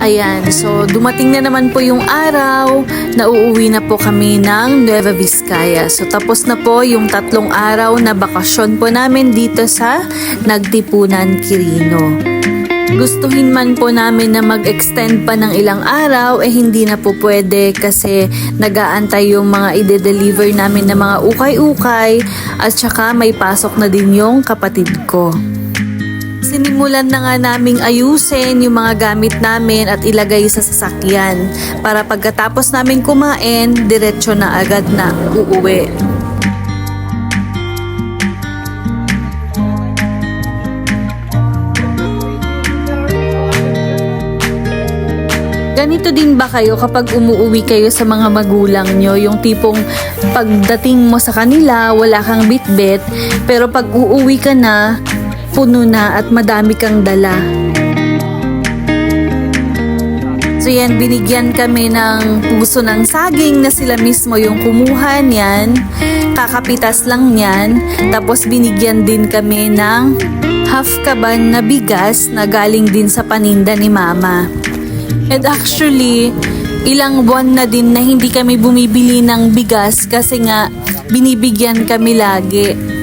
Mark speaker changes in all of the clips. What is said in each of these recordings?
Speaker 1: Ayan, so dumating na naman po yung araw na uuwi na po kami ng Nueva Vizcaya. So tapos na po yung tatlong araw na bakasyon po namin dito sa Nagtipunan, Quirino. Gustuhin man po namin na mag-extend pa ng ilang araw, eh hindi na po pwede kasi nagaantay yung mga ide-deliver namin na mga ukay-ukay at saka may pasok na din yung kapatid ko. Sinimulan na nga naming ayusin yung mga gamit namin at ilagay sa sasakyan para pagkatapos namin kumain, diretsyo na agad na uuwi. Ganito din ba kayo kapag umuwi kayo sa mga magulang nyo? Yung tipong pagdating mo sa kanila, wala kang bitbit, pero pag uuwi ka na, puno na at madami kang dala. So yan, binigyan kami ng puso ng saging na sila mismo yung kumuha niyan. Kakapitas lang niyan. Tapos binigyan din kami ng half kaban na bigas na galing din sa paninda ni mama. And actually, ilang buwan na din na hindi kami bumibili ng bigas kasi nga binibigyan kami lagi.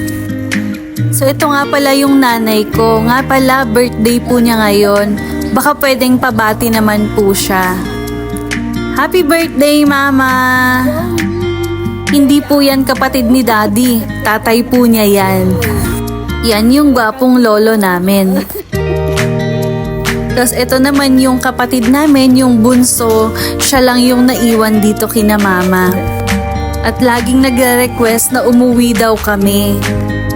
Speaker 1: So ito nga pala yung nanay ko. Nga pala, birthday po niya ngayon. Baka pwedeng pabati naman po siya. Happy birthday, Mama! Hindi po yan kapatid ni Daddy. Tatay po niya yan. Yan yung gwapong lolo namin. Tapos ito naman yung kapatid namin, yung bunso, siya lang yung naiwan dito kina mama. At laging nagre-request na umuwi daw kami.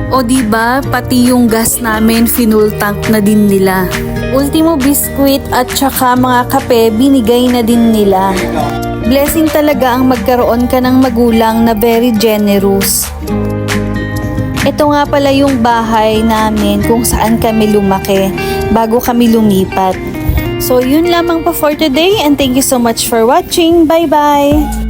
Speaker 1: O di ba pati yung gas namin finull tank na din nila. Ultimo biskuit at saka mga kape binigay na din nila. Blessing talaga ang magkaroon ka ng magulang na very generous. Ito nga pala yung bahay namin kung saan kami lumaki bago kami lumipat. So yun lamang po for today and thank you so much for watching. Bye bye!